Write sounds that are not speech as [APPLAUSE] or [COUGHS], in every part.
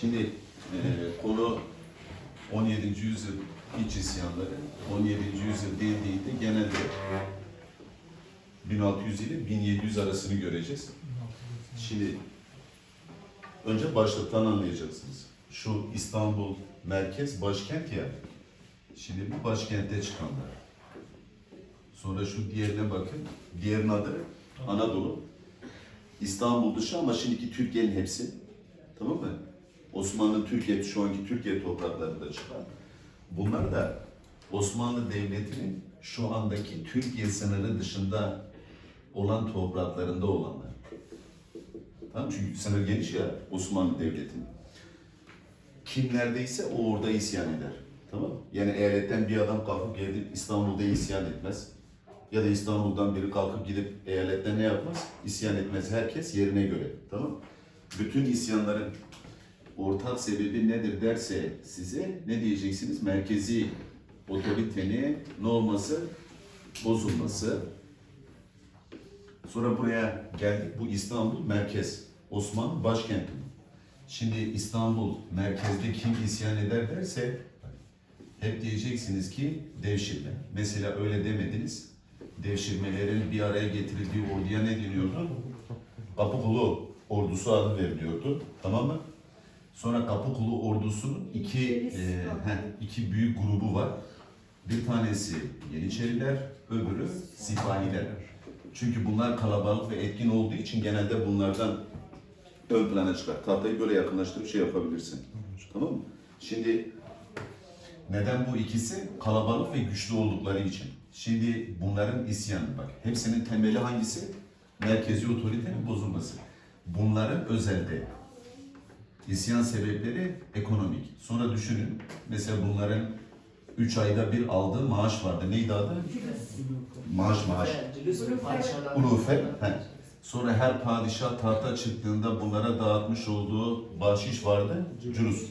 Şimdi e, konu 17. yüzyıl iç isyanları. 17. yüzyıl dendiğinde genelde 1600 ile 1700 arasını göreceğiz. Şimdi önce başlıktan anlayacaksınız. Şu İstanbul merkez başkent ya. Şimdi bu başkente çıkanlar. Sonra şu diğerine bakın. Diğerinin adı Anadolu. İstanbul dışı ama şimdiki Türkiye'nin hepsi. Tamam mı? Osmanlı Türkiye, şu anki Türkiye topraklarında çıkan. Bunlar da Osmanlı Devleti'nin şu andaki Türkiye sınırı dışında olan topraklarında olanlar. Tamam çünkü sınır geniş ya Osmanlı Devleti'nin. Kim neredeyse o orada isyan eder. Tamam? Yani eyaletten bir adam kalkıp gelip İstanbul'da isyan etmez. Ya da İstanbul'dan biri kalkıp gidip eyaletten ne yapmaz? İsyan etmez. Herkes yerine göre. Tamam? Bütün isyanların ortak sebebi nedir derse size ne diyeceksiniz? Merkezi otoritenin ne olması? Bozulması. Sonra buraya geldik. Bu İstanbul merkez. Osmanlı başkenti. Şimdi İstanbul merkezde kim isyan eder derse hep diyeceksiniz ki devşirme. Mesela öyle demediniz. Devşirmelerin bir araya getirildiği orduya ne deniyordu? Kapıkulu ordusu adı veriliyordu. Tamam mı? Sonra Kapıkulu ordusunun iki e, heh, iki büyük grubu var. Bir tanesi Yeniçeriler, öbürü Sipahiler. Çünkü bunlar kalabalık ve etkin olduğu için genelde bunlardan ön plana çıkar. Tahtayı böyle yakınlaştırıp şey yapabilirsin. Tamam mı? Şimdi neden bu ikisi? Kalabalık ve güçlü oldukları için. Şimdi bunların isyanı bak. Hepsinin temeli hangisi? Merkezi otoritenin bozulması. Bunların özelde isyan sebepleri ekonomik. Sonra düşünün. Mesela bunların 3 ayda bir aldığı maaş vardı. Neydi adı? Maaş maaş. Ulufe. He. Sonra her padişah tahta çıktığında bunlara dağıtmış olduğu bahşiş vardı. Cürus.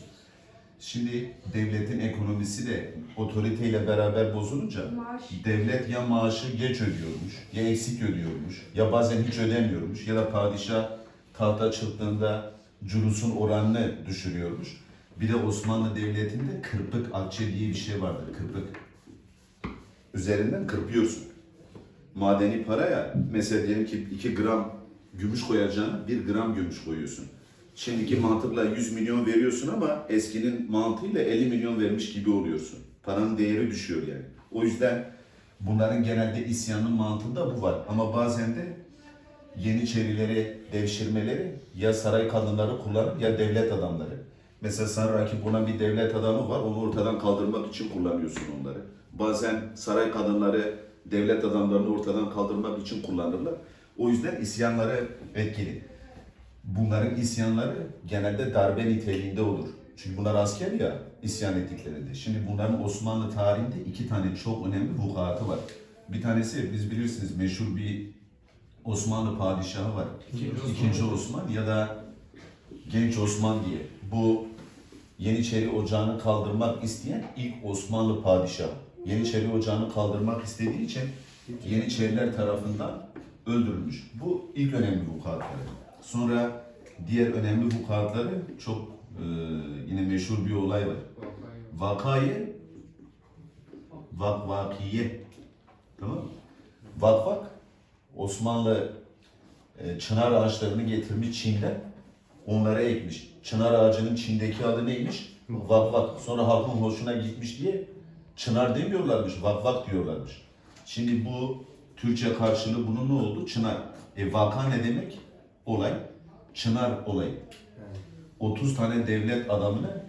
Şimdi devletin ekonomisi de otoriteyle beraber bozulunca Maaş. devlet ya maaşı geç ödüyormuş, ya eksik ödüyormuş, ya bazen hiç ödemiyormuş, ya da padişah tahta çıktığında cürusun oranını düşürüyormuş. Bir de Osmanlı Devleti'nde kırpık akçe diye bir şey vardır, kırpık. Üzerinden kırpıyorsun. Madeni para ya, mesela diyelim ki 2 gram gümüş koyacağına 1 gram gümüş koyuyorsun. Şimdiki mantıkla 100 milyon veriyorsun ama eskinin mantığıyla 50 milyon vermiş gibi oluyorsun. Paranın değeri düşüyor yani. O yüzden bunların genelde isyanın mantığında bu var. Ama bazen de Yeniçerileri, devşirmeleri ya saray kadınları kullanır ya devlet adamları. Mesela sen rakip olan bir devlet adamı var, onu ortadan kaldırmak için kullanıyorsun onları. Bazen saray kadınları devlet adamlarını ortadan kaldırmak için kullanırlar. O yüzden isyanları etkili. Bunların isyanları genelde darbe niteliğinde olur. Çünkü bunlar asker ya isyan ettiklerinde. Şimdi bunların Osmanlı tarihinde iki tane çok önemli vukuatı var. Bir tanesi biz bilirsiniz meşhur bir Osmanlı padişahı var. İkinci Osman, ya da Genç Osman diye. Bu Yeniçeri Ocağı'nı kaldırmak isteyen ilk Osmanlı padişahı. Yeniçeri Ocağı'nı kaldırmak istediği için Yeniçeriler tarafından öldürülmüş. Bu ilk önemli vukuatları. Sonra diğer önemli vukuatları çok e, yine meşhur bir olay var. Vakayı vak vakiye tamam? Vak vak Osmanlı e, çınar ağaçlarını getirmiş Çin'den onlara ekmiş. Çınar ağacının Çin'deki adı neymiş? Vak vak. Sonra halkın hoşuna gitmiş diye çınar demiyorlarmış, vak vak diyorlarmış. Şimdi bu Türkçe karşılığı bunun ne oldu? Çınar. E vaka ne demek? Olay. Çınar olayı. 30 tane devlet adamını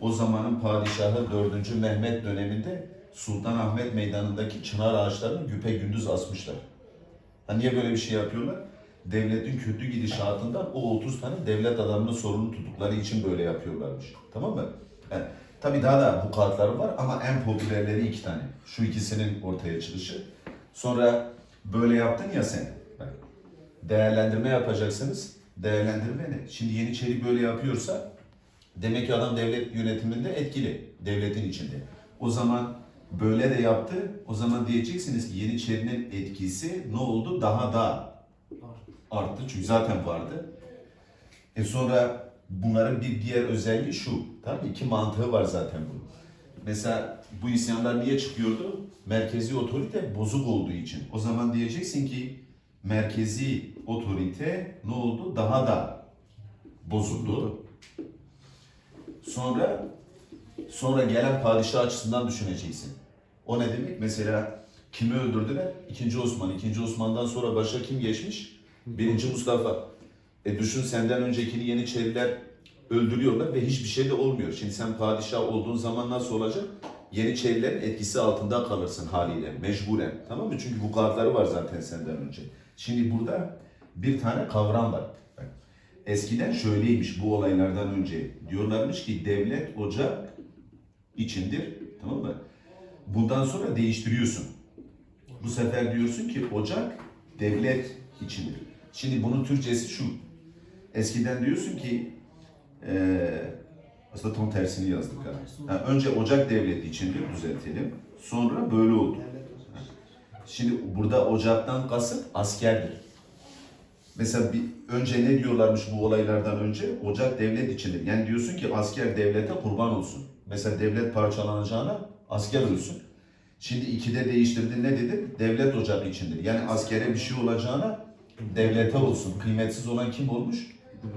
o zamanın padişahı 4. Mehmet döneminde Sultanahmet Meydanı'ndaki çınar ağaçlarını güpe gündüz asmışlar. Ha niye böyle bir şey yapıyorlar? Devletin kötü gidişatından o 30 tane devlet adamını sorumlu tuttukları için böyle yapıyorlarmış. Tamam mı? Yani, tabii daha da bu kartları var ama en popülerleri iki tane. Şu ikisinin ortaya çıkışı. Sonra böyle yaptın ya sen. Bak, değerlendirme yapacaksınız. Değerlendirme ne? Şimdi Yeniçeri böyle yapıyorsa demek ki adam devlet yönetiminde etkili. Devletin içinde. O zaman böyle de yaptı. O zaman diyeceksiniz ki Yeniçeri'nin etkisi ne oldu? Daha da arttı. Çünkü zaten vardı. E sonra bunların bir diğer özelliği şu. Tabii iki mantığı var zaten bunun. Mesela bu isyanlar niye çıkıyordu? Merkezi otorite bozuk olduğu için. O zaman diyeceksin ki merkezi otorite ne oldu? Daha da bozuldu. Sonra sonra gelen padişah açısından düşüneceksin. O ne demek? Mesela kimi öldürdüler? İkinci Osman. İkinci Osman'dan sonra başa kim geçmiş? Birinci Mustafa. E düşün senden öncekini Yeniçeriler öldürüyorlar ve hiçbir şey de olmuyor. Şimdi sen padişah olduğun zaman nasıl olacak? Yeniçerilerin etkisi altında kalırsın haliyle, mecburen. Tamam mı? Çünkü bu kartları var zaten senden önce. Şimdi burada bir tane kavram var. Eskiden şöyleymiş bu olaylardan önce. Diyorlarmış ki devlet ocak içindir. Tamam mı? Bundan sonra değiştiriyorsun. Bu sefer diyorsun ki ocak devlet içindir. Şimdi bunun Türkçesi şu. Eskiden diyorsun ki eee aslında tam tersini yazdık. Ha. Ha, önce ocak devleti içindir düzeltelim. Sonra böyle oldu. Şimdi burada ocaktan kasıt askerdir. Mesela bir, önce ne diyorlarmış bu olaylardan önce? Ocak devlet içindir. Yani diyorsun ki asker devlete kurban olsun. Mesela devlet parçalanacağına asker ölsün. Şimdi ikide değiştirdin ne dedin? Devlet ocak içindir. Yani askere bir şey olacağına devlete olsun. Kıymetsiz olan kim olmuş?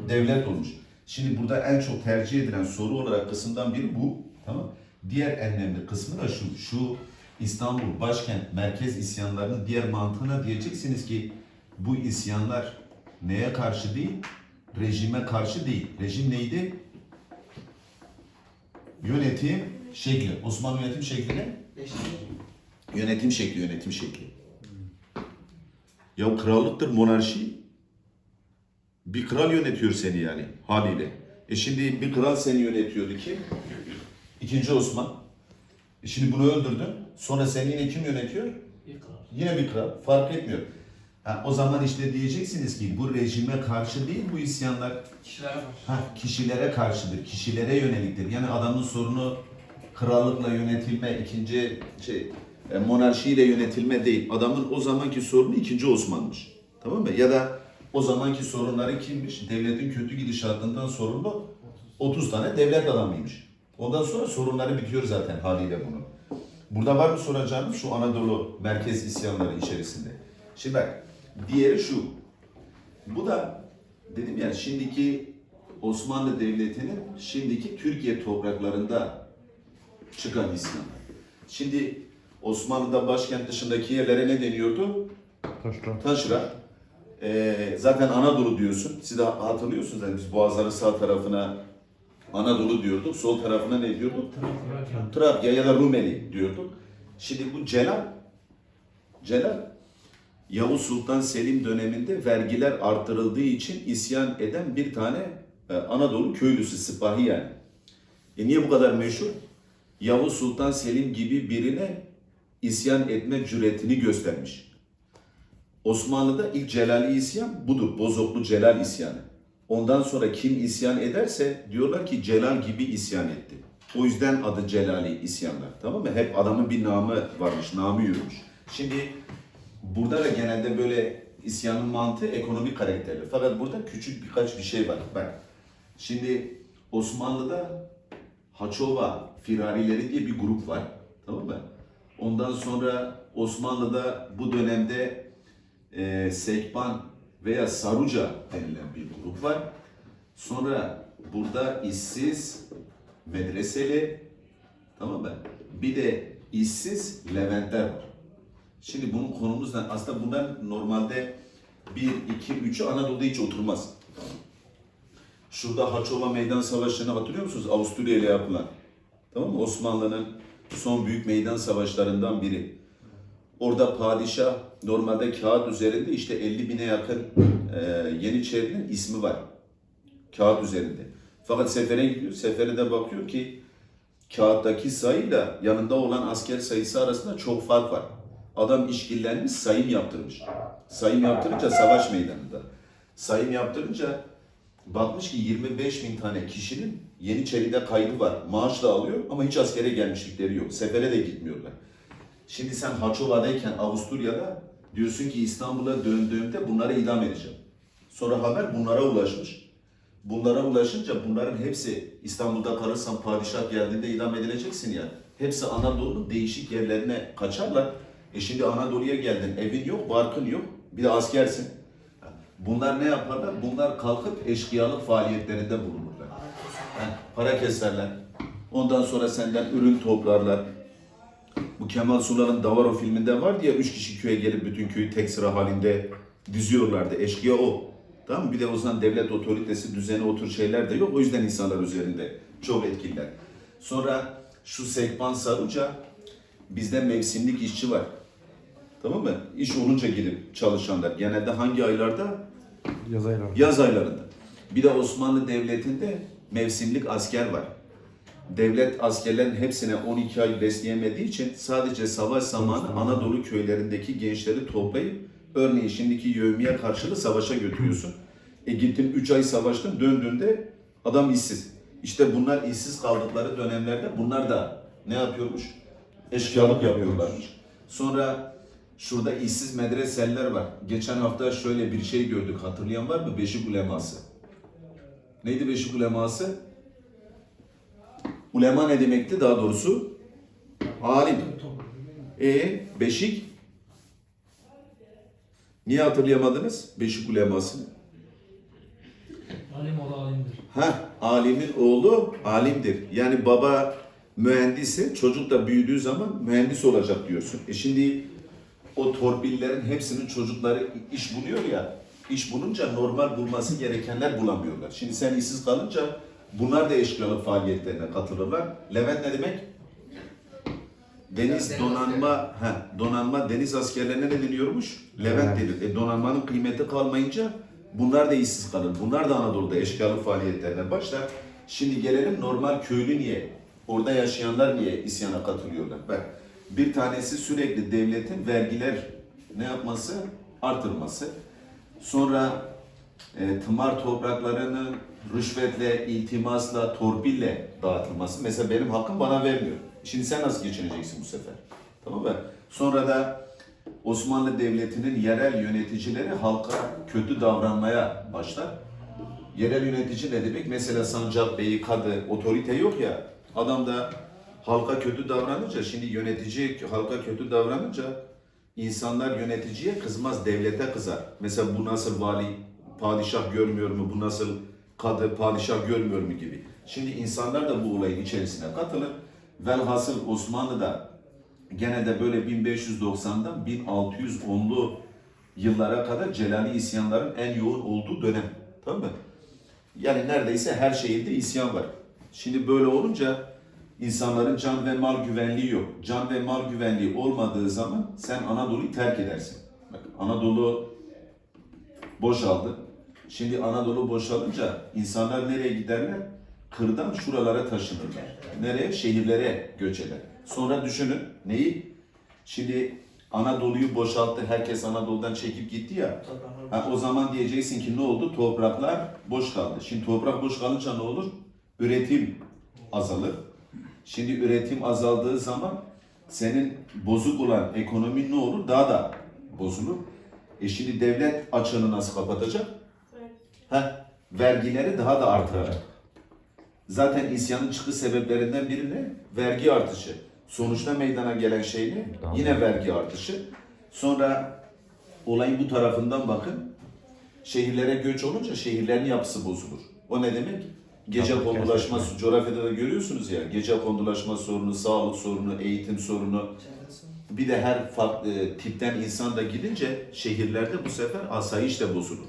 Devlet olmuş. Şimdi burada en çok tercih edilen soru olarak kısımdan biri bu. Tamam Diğer en önemli kısmı da şu. Şu İstanbul başkent merkez isyanlarının diğer mantığına diyeceksiniz ki bu isyanlar neye karşı değil? Rejime karşı değil. Rejim neydi? Yönetim şekli. Osmanlı yönetim şekli ne? Yönetim şekli, yönetim şekli. Ya krallıktır, monarşi. Bir kral yönetiyor seni yani haliyle. E şimdi bir kral seni yönetiyordu ki İkinci Osman. E şimdi bunu öldürdün. Sonra seni yine kim yönetiyor? Yine bir kral. Fark etmiyor. Ha, o zaman işte diyeceksiniz ki bu rejime karşı değil bu isyanlar Kişilere var. ha, kişilere karşıdır. Kişilere yöneliktir. Yani adamın sorunu krallıkla yönetilme, ikinci şey, e, monarşiyle yönetilme değil. Adamın o zamanki sorunu ikinci Osman'mış. Tamam mı? Ya da o zamanki sorunları kimmiş? Devletin kötü gidişatından sorumlu 30 tane devlet adamıymış. Ondan sonra sorunları bitiyor zaten haliyle bunun. Burada var mı soracağınız şu Anadolu merkez isyanları içerisinde? Şimdi bak, diğeri şu. Bu da dedim ya şimdiki Osmanlı Devleti'nin şimdiki Türkiye topraklarında çıkan isyanlar. Şimdi Osmanlı'da başkent dışındaki yerlere ne deniyordu? Taşra. Taşra. Ee, zaten Anadolu diyorsun. Siz de hatırlıyorsunuz. Yani biz Boğazların sağ tarafına Anadolu diyorduk. Sol tarafına ne diyorduk? Trakya ya da Rumeli diyorduk. Şimdi bu Celal, Celal Yavuz Sultan Selim döneminde vergiler artırıldığı için isyan eden bir tane e, Anadolu köylüsü, sipahi yani. E niye bu kadar meşhur? Yavuz Sultan Selim gibi birine isyan etme cüretini göstermiş. Osmanlı'da ilk Celali isyan budur. Bozoklu Celal isyanı. Ondan sonra kim isyan ederse diyorlar ki Celal gibi isyan etti. O yüzden adı Celali isyanlar. Tamam mı? Hep adamın bir namı varmış, namı yürümüş. Şimdi burada da genelde böyle isyanın mantığı ekonomik karakterli. Fakat burada küçük birkaç bir şey var. Bak. Şimdi Osmanlı'da Haçova firarileri diye bir grup var. Tamam mı? Ondan sonra Osmanlı'da bu dönemde e, Sekban veya Saruca denilen bir grup var. Sonra burada işsiz, medreseli, tamam mı? Bir de işsiz Leventler var. Şimdi bunun konumuz ne? Aslında bunlar normalde 1, 2, 3'ü Anadolu'da hiç oturmaz. Şurada Haçova Meydan Savaşı'nı hatırlıyor musunuz? Avusturya ile yapılan. Tamam mı? Osmanlı'nın son büyük meydan savaşlarından biri. Orada padişah normalde kağıt üzerinde işte 50 bine yakın e, Yeniçerinin ismi var. Kağıt üzerinde. Fakat sefere gidiyor. Sefere de bakıyor ki kağıttaki sayıyla yanında olan asker sayısı arasında çok fark var. Adam işkillenmiş, sayım yaptırmış. Sayım yaptırınca savaş meydanında. Sayım yaptırınca bakmış ki 25 bin tane kişinin Yeniçeri'de kaydı var. Maaş da alıyor ama hiç askere gelmişlikleri yok. Sefere de gitmiyorlar. Şimdi sen Haçova'dayken Avusturya'da diyorsun ki İstanbul'a döndüğümde bunları idam edeceğim. Sonra haber bunlara ulaşmış. Bunlara ulaşınca bunların hepsi İstanbul'da kalırsan padişah geldiğinde idam edileceksin ya. Hepsi Anadolu'nun değişik yerlerine kaçarlar. E şimdi Anadolu'ya geldin, evin yok, barkın yok, bir de askersin. Bunlar ne yaparlar? Bunlar kalkıp eşkıyalık faaliyetlerinde bulunurlar. Heh, para keserler. Ondan sonra senden ürün toplarlar. Bu Kemal Sunal'ın Davaro filminde var diye üç kişi köye gelip bütün köyü tek sıra halinde diziyorlardı. Eşkıya o. Tamam mı? Bir de o zaman devlet otoritesi, düzeni, o tür şeyler de yok. O yüzden insanlar üzerinde çok etkililer. Sonra şu Sekban Saruca bizde mevsimlik işçi var. Tamam mı? İş olunca gidip çalışanlar. Genelde hangi aylarda? Yaz ayları. Yaz aylarında. Bir de Osmanlı Devleti'nde mevsimlik asker var. Devlet askerlerin hepsine 12 ay besleyemediği için sadece savaş zamanı Anadolu köylerindeki gençleri toplayıp örneğin şimdiki yevmiye karşılığı savaşa götürüyorsun. E gittin 3 ay savaştın döndüğünde adam işsiz. İşte bunlar işsiz kaldıkları dönemlerde bunlar da ne yapıyormuş? Eşkıyalık yapıyorlarmış. Sonra şurada işsiz medreseler var. Geçen hafta şöyle bir şey gördük. Hatırlayan var mı? Beşik uleması. Neydi beşik uleması? Ulema ne demekti daha doğrusu? Alim. E beşik? Niye hatırlayamadınız? Beşik ulemasını. Alim ola alimdir. Ha, alimin oğlu alimdir. Yani baba mühendisi, çocuk da büyüdüğü zaman mühendis olacak diyorsun. E şimdi o torpillerin hepsinin çocukları iş buluyor ya, iş bulunca normal bulması gerekenler bulamıyorlar. Şimdi sen işsiz kalınca bunlar da eşkıyalık faaliyetlerine katılırlar. Levent ne demek? Deniz donanma, ha, donanma deniz askerlerine ne deniyormuş? Levent denir. E, donanmanın kıymeti kalmayınca bunlar da işsiz kalır. Bunlar da Anadolu'da eşkıyalık faaliyetlerine başlar. Şimdi gelelim normal köylü niye? Orada yaşayanlar niye isyana katılıyorlar? Bak bir tanesi sürekli devletin vergiler ne yapması? Artırması. Sonra e, tımar topraklarının rüşvetle, iltimasla, torpille dağıtılması. Mesela benim hakkım bana vermiyor. Şimdi sen nasıl geçineceksin bu sefer? Tamam mı? Sonra da Osmanlı Devleti'nin yerel yöneticileri halka kötü davranmaya başlar. Yerel yönetici ne demek? Mesela sancak beyi, kadı, otorite yok ya. Adam da halka kötü davranınca, şimdi yönetici halka kötü davranınca insanlar yöneticiye kızmaz, devlete kızar. Mesela bu nasıl vali, padişah görmüyor mu, bu nasıl kadı, padişah görmüyor mu gibi. Şimdi insanlar da bu olayın içerisine katılır. Velhasıl Osmanlı'da gene de böyle 1590'dan 1610'lu yıllara kadar Celali isyanların en yoğun olduğu dönem. Tamam mı? Yani neredeyse her şehirde isyan var. Şimdi böyle olunca insanların can ve mal güvenliği yok. Can ve mal güvenliği olmadığı zaman sen Anadolu'yu terk edersin. Bak Anadolu boşaldı. Şimdi Anadolu boşalınca insanlar nereye giderler? Kırdan şuralara taşınırlar. Nereye? Şehirlere göç eder. Sonra düşünün neyi? Şimdi Anadolu'yu boşalttı. Herkes Anadolu'dan çekip gitti ya. Ha, o zaman diyeceksin ki ne oldu? Topraklar boş kaldı. Şimdi toprak boş kalınca ne olur? Üretim azalır. Şimdi üretim azaldığı zaman senin bozuk olan ekonomin ne olur? Daha da bozulur. E şimdi devlet açığını nasıl kapatacak? Ha, vergileri daha da artıracak. Zaten isyanın çıkış sebeplerinden biri ne? Vergi artışı. Sonuçta meydana gelen şey ne? Tamam. Yine vergi artışı. Sonra olayın bu tarafından bakın. Şehirlere göç olunca şehirlerin yapısı bozulur. O ne demek? Gece kondulaşma, coğrafyada da görüyorsunuz ya. Gece kondulaşma sorunu, sağlık sorunu, eğitim sorunu. Bir de her farklı tipten insan da gidince şehirlerde bu sefer asayiş de bozulur.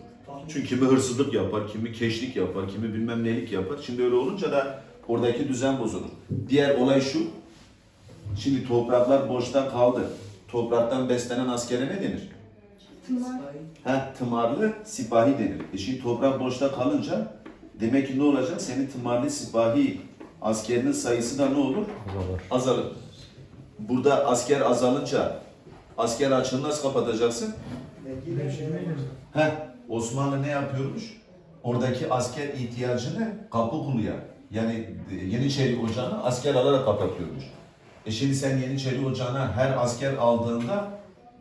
Çünkü kimi hırsızlık yapar, kimi keşlik yapar, kimi bilmem nelik yapar. Şimdi öyle olunca da oradaki düzen bozulur. Diğer olay şu. Şimdi topraklar boşta kaldı. Topraktan beslenen askere ne denir? Ha, tımarlı sipahi denir. E şimdi toprak boşta kalınca demek ki ne olacak? Senin tımarlı sipahi askerinin sayısı da ne olur? Azalır. Azalır. Burada asker azalınca asker açığını nasıl kapatacaksın? Heh, Osmanlı ne yapıyormuş? Oradaki asker ihtiyacını kapı kuluya yani Yeniçeri Ocağı'na asker alarak kapatıyormuş. E şimdi sen Yeniçeri Ocağı'na her asker aldığında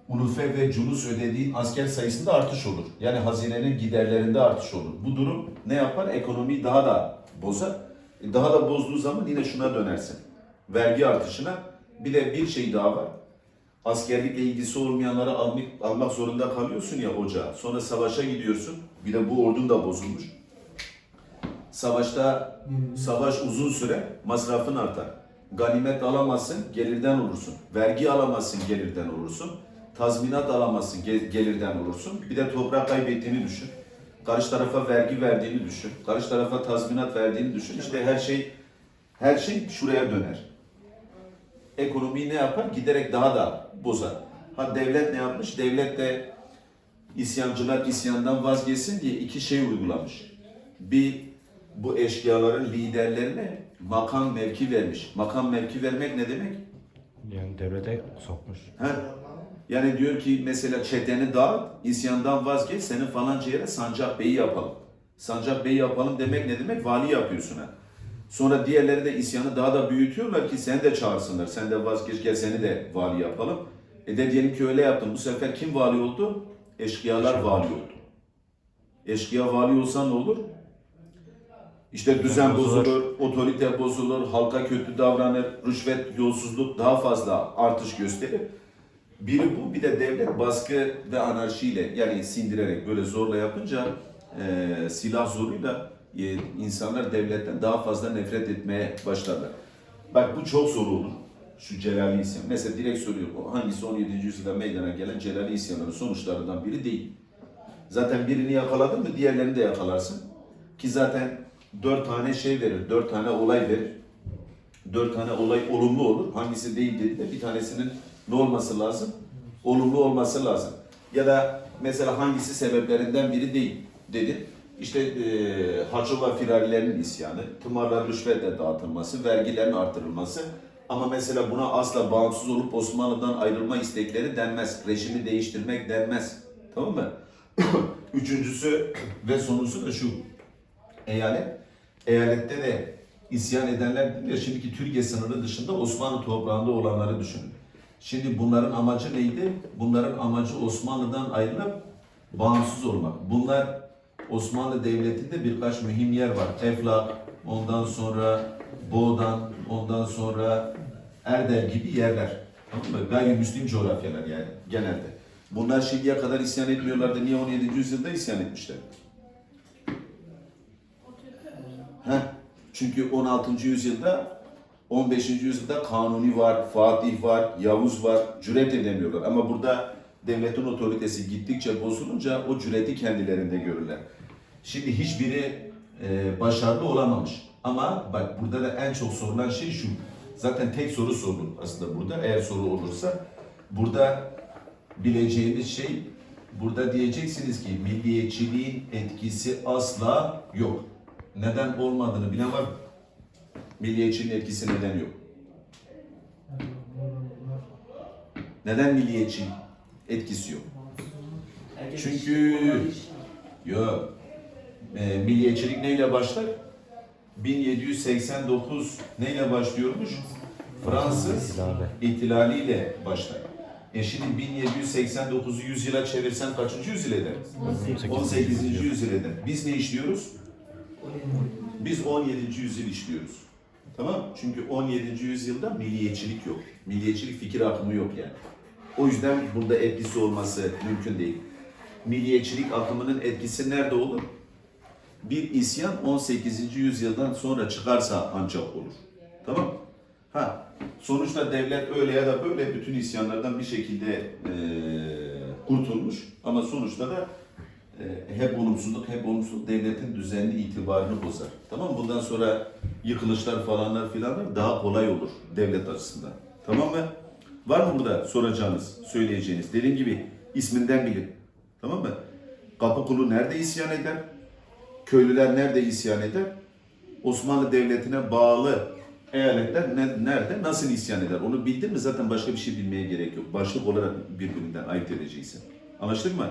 ulufe ve culus ödediğin asker sayısında artış olur. Yani hazinenin giderlerinde artış olur. Bu durum ne yapar? Ekonomiyi daha da bozar. E, Daha da bozduğu zaman yine şuna dönersin. Vergi artışına. Bir de bir şey daha var. Askerlikle ilgisi olmayanları almak, almak zorunda kalıyorsun ya ocağa. Sonra savaşa gidiyorsun. Bir de bu ordun da bozulmuş. Savaşta savaş uzun süre masrafın artar. Ganimet alamazsın, gelirden olursun. Vergi alamazsın, gelirden olursun. Tazminat alamazsın, ge- gelirden olursun. Bir de toprak kaybettiğini düşün. Karşı tarafa vergi verdiğini düşün. Karşı tarafa tazminat verdiğini düşün. İşte her şey her şey şuraya döner. Ekonomiyi ne yapar? Giderek daha da bozar. Ha devlet ne yapmış? Devlet de isyancılar isyandan vazgeçsin diye iki şey uygulamış. Bir bu eşkıyaların liderlerine makam mevki vermiş. Makam mevki vermek ne demek? Yani devlete sokmuş. Ha? Yani diyor ki mesela çeteni dağıt, isyandan vazgeç, senin falanca yere sancak beyi yapalım. Sancak beyi yapalım demek ne demek? Vali yapıyorsun ha. Sonra diğerleri de isyanı daha da büyütüyorlar ki seni de çağırsınlar. Sen de vazgeç gel seni de vali yapalım. E de diyelim ki öyle yaptın. Bu sefer kim vali oldu? Eşkıyalar vali oldu. Eşkıya vali olsa ne olur? İşte düzen bozulur, otorite bozulur, halka kötü davranır, rüşvet, yolsuzluk daha fazla artış gösterir. Biri bu, bir de devlet baskı ve anarşiyle yani sindirerek böyle zorla yapınca e, silah zoruyla e, insanlar devletten daha fazla nefret etmeye başlarlar. Bak bu çok zor olur. Şu Celali isyan. Mesela direkt soruyorum. o Hangisi 17. yüzyılda meydana gelen Celali isyanının sonuçlarından biri değil. Zaten birini yakaladın mı diğerlerini de yakalarsın. Ki zaten dört tane şey verir, dört tane olay verir. Dört tane olay olumlu olur. Hangisi değil dedi de bir tanesinin ne olması lazım? Olumlu olması lazım. Ya da mesela hangisi sebeplerinden biri değil dedi. İşte e, Haçova firarilerinin isyanı, tımarlar rüşvetle dağıtılması, vergilerin artırılması. Ama mesela buna asla bağımsız olup Osmanlı'dan ayrılma istekleri denmez. Rejimi değiştirmek denmez. Tamam mı? [COUGHS] Üçüncüsü ve sonuncusu da şu. Eyalet, eyalette de isyan edenler şimdiki Türkiye sınırı dışında Osmanlı toprağında olanları düşünün. Şimdi bunların amacı neydi? Bunların amacı Osmanlı'dan ayrılıp bağımsız olmak. Bunlar Osmanlı Devleti'nde birkaç mühim yer var. Eflak, ondan sonra Boğdan, ondan sonra Erdel gibi yerler. Tamam mı? Gayrimüslim coğrafyalar yani genelde. Bunlar şimdiye kadar isyan etmiyorlardı. Niye 17. yüzyılda isyan etmişler? Heh, çünkü 16. yüzyılda 15. yüzyılda Kanuni var, Fatih var, Yavuz var, cüret edemiyorlar. Ama burada devletin otoritesi gittikçe bozulunca o cüreti kendilerinde görürler. Şimdi hiçbiri e, başarılı olamamış. Ama bak burada da en çok sorulan şey şu. Zaten tek soru sorulur aslında burada eğer soru olursa. Burada bileceğiniz şey burada diyeceksiniz ki milliyetçiliğin etkisi asla yok. Neden olmadığını bilen var mı? Milliyetçiliğin etkisi neden yok? Neden milliyetçi etkisi yok? Çünkü yok. E, milliyetçilik neyle başlar? 1789 neyle başlıyormuş? Fransız İhtilali. ihtilaliyle başlar. E şimdi 1789'u 100 yıla çevirsen kaçıncı yüzyıl eder? 18. yüzyıl eder. Biz ne işliyoruz? Biz 17. yüzyıl işliyoruz. Tamam Çünkü 17. yüzyılda milliyetçilik yok. Milliyetçilik fikir akımı yok yani. O yüzden burada etkisi olması mümkün değil. Milliyetçilik akımının etkisi nerede olur? Bir isyan 18. yüzyıldan sonra çıkarsa ancak olur. Tamam Ha, sonuçta devlet öyle ya da böyle bütün isyanlardan bir şekilde eee, kurtulmuş. Ama sonuçta da e, hep olumsuzluk, hep olumsuzluk devletin düzenli itibarını bozar. Tamam mı? Bundan sonra yıkılışlar falanlar filanlar daha kolay olur devlet açısından. Tamam mı? Var mı burada soracağınız, söyleyeceğiniz? Dediğim gibi isminden bilin. Tamam mı? Kapıkulu nerede isyan eder? Köylüler nerede isyan eder? Osmanlı Devleti'ne bağlı eyaletler ne- nerede, nasıl isyan eder? Onu bildin mi zaten başka bir şey bilmeye gerek yok. Başlık olarak birbirinden ayırt edeceksin. Anlaştık mı?